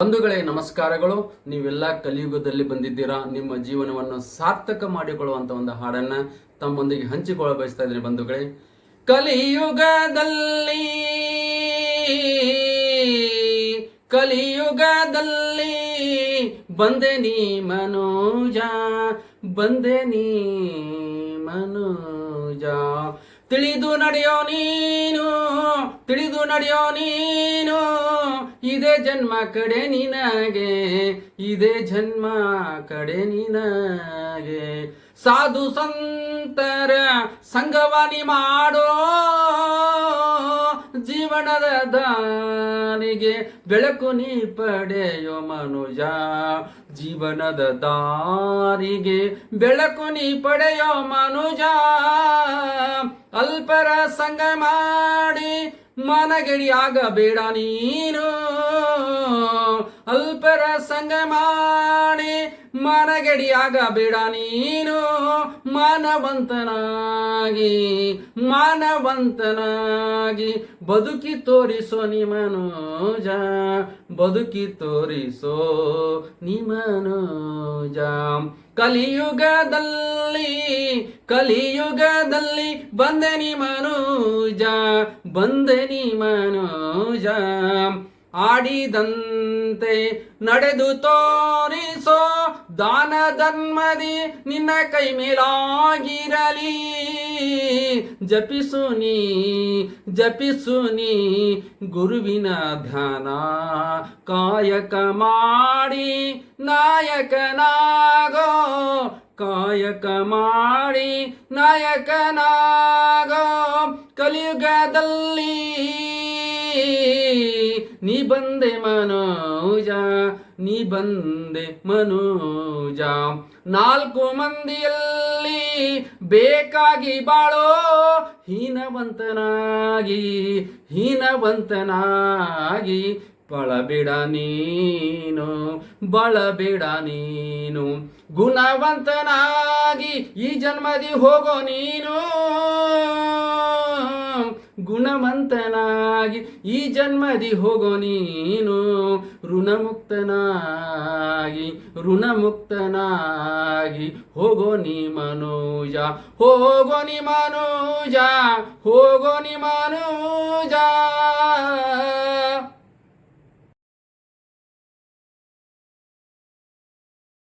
ಬಂಧುಗಳೇ, ನಮಸ್ಕಾರಗಳು. ನೀವೆಲ್ಲ ಕಲಿಯುಗದಲ್ಲಿ ಬಂದಿದ್ದೀರಾ? ನಿಮ್ಮ ಜೀವನವನ್ನು ಸಾರ್ಥಕ ಮಾಡಿಕೊಳ್ಳುವಂತ ಒಂದು ಹಾಡನ್ನ ತಮ್ಮೊಂದಿಗೆ ಹಂಚಿಕೊಳ್ಳ ಬಯಸ್ತಾ ಇದ್ದೀನಿ ಬಂಧುಗಳೇ. ಕಲಿಯುಗದಲ್ಲಿ ಕಲಿಯುಗದಲ್ಲಿ ಬಂದೆ ನೀ ಮನೋಜ, ಬಂದೆ ನೀ ತಿಳಿದು ನಡೆಯೋ ನೀನು, ತಿಳಿದು ನಡೆಯೋ ನೀನು, ಇದೇ ಜನ್ಮ ಕಡೆ ನಿನಗೆ, ಇದೇ ಜನ್ಮ ಕಡೆ ನಿನಗೆ. ಸಾಧು ಸಂತರ ಸಂಗವಾನಿ ಮಾಡೋ ಜೀವನದ ದಾನಿಗೆ ಬೆಳಕು ನೀ ಪಡೆಯೋ ಮನುಜ, ಜೀವನದ ದಾರಿಗೆ ಬೆಳಕು ನೀ ಪಡೆಯೋ ಮನುಜ. ಅಲ್ಪರ ಸಂಗ ಮಾಡಿ ಮನಗಡಿಯಾಗಬೇಡ ನೀನು. ಅಲ್ಪರ ಸಂಗ ಮಾಡಿ ಮನಗಡಿಯಾಗಬೇಡ ನೀನು ಮಾನವಂತನಾಗಿ ಮಾನವಂತನಾಗಿ. ಬದುಕಿ ತೋರಿಸೋ ನಿಮನೋಜ ಬದುಕಿ ತೋರಿಸೋ ನಿಮನೋಜ ಕಲಿಯುಗದಲ್ಲಿ ಕಲಿಯುಗದಲ್ಲಿ ಬಂದೆ ನಿ ಮನೋಜ, ಬಂದೆ ನಿ ಮನೋಜ. ಆಡಿದಂತೆ ನಡೆದು ತೋರಿಸೋ ದಾನ ಧರ್ಮದಿ ನಿನ್ನ ಕೈ ಮೇಲಾಗಿರಲಿ. ಜಪಿಸು ನೀ ಜಪಿಸು ನೀ, ಗುರುವಿನ ಧ್ಯಾನ. ಕಾಯಕ ಮಾಡಿ ನಾಯಕನಾಗೋ, ಕಾಯಕ ಮಾಡಿ ನಾಯಕನಾಗೋ ಕಲಿಯುಗದಲ್ಲಿ. ನೀ ಬಂದೆ ಮನೋಜ, ನೀ ಬಂದೆ ಮನೋಜ. ನಾಲ್ಕು ಮಂದಿಯಲ್ಲಿ ಬೇಕಾಗಿ ಬಾಳೋ ಹೀನವಂತನಾಗಿ ಹೀನವಂತನಾಗಿ ಬಳಬೇಡ ನೀನು ಬಳಬೇಡ ನೀನು. ಗುಣವಂತನಾಗಿ ಈ ಜನ್ಮದಿ ಹೋಗೋ ನೀನು. ಗುಣವಂತನಾಗಿ ಈ ಜನ್ಮದಿ ಹೋಗೋ ನೀನು ಋಣಮುಕ್ತನಾಗಿ ಋಣಮುಕ್ತನಾಗಿ ಹೋಗೋ ನೀ ಮನೋಜ, ಹೋಗೋ ನೀ ಮನೋಜ, ಹೋಗೋ ನೀ ಮನೋಜ.